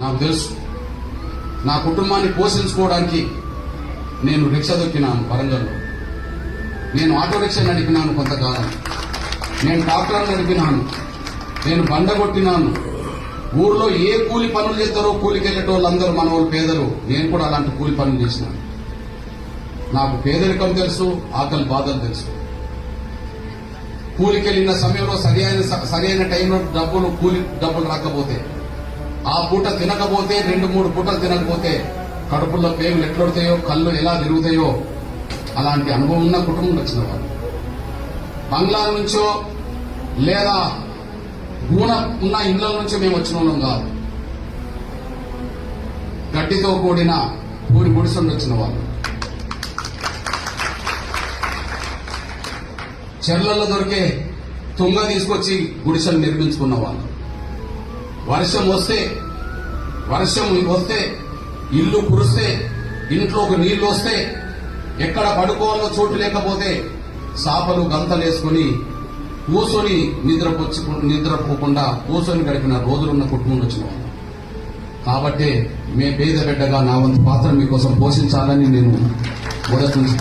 నాకు తెలుసు. నా కుటుంబాన్ని పోషించుకోవడానికి నేను రిక్షా దొక్కినాను వరంగల్లో. నేను ఆటో రిక్షా నడిపినాను కొంతకాలం. నేను డాక్టర్ నడిపినాను. నేను బండ కొట్టినాను. ఊర్లో ఏ కూలి పనులు చేస్తారో కూలికి వెళ్ళేటోళ్ళందరూ మన వాళ్ళు పేదలు. నేను కూడా అలాంటి కూలి పనులు చేసినాను. నాకు పేదరికం తెలుసు ఆకలి బాధలు తెలుసు. కూలికి వెళ్ళిన సమయంలో సరైన సరైన టైంలో డబ్బులు కూలి డబ్బులు రాకపోతే ఆ పూట తినకపోతే రెండు మూడు పూటలు తినకపోతే కడుపుల్లో పేగులు ఎట్లొడతాయో కళ్ళు ఎలా తిరుగుతాయో అలాంటి అనుభవం ఉన్న కుటుంబం వచ్చిన వాళ్ళు. బంగ్లా నుంచో లేదా గూణ ఉన్న ఇండ్ల నుంచి మేము వచ్చిన వాళ్ళం కాదు. గడ్డితో కూడిన పూరి గుడిసెండు వచ్చిన వాళ్ళు. చెర్లలో దొరికే తుంగ తీసుకొచ్చి గుడిసెలు నిర్మించుకున్న వాళ్ళు. వర్షం వస్తే వర్షం వస్తే ఇల్లు కురిస్తే ఇంట్లోకి నీళ్ళు వస్తే ఎక్కడ పడుకోవాలో చోటు లేకపోతే సాపలు గంతలేసుకుని కూసొని నిద్రపొచ్చు నిద్రపోకుండా కూసొని గడిపిన రోజులున్న కుటుంబం వచ్చిన కాబట్టి కాబట్టే మే పేద బిడ్డగా నా వంతు పాత్ర మీకోసం పోషించాలని నేను మొదటి నుంచి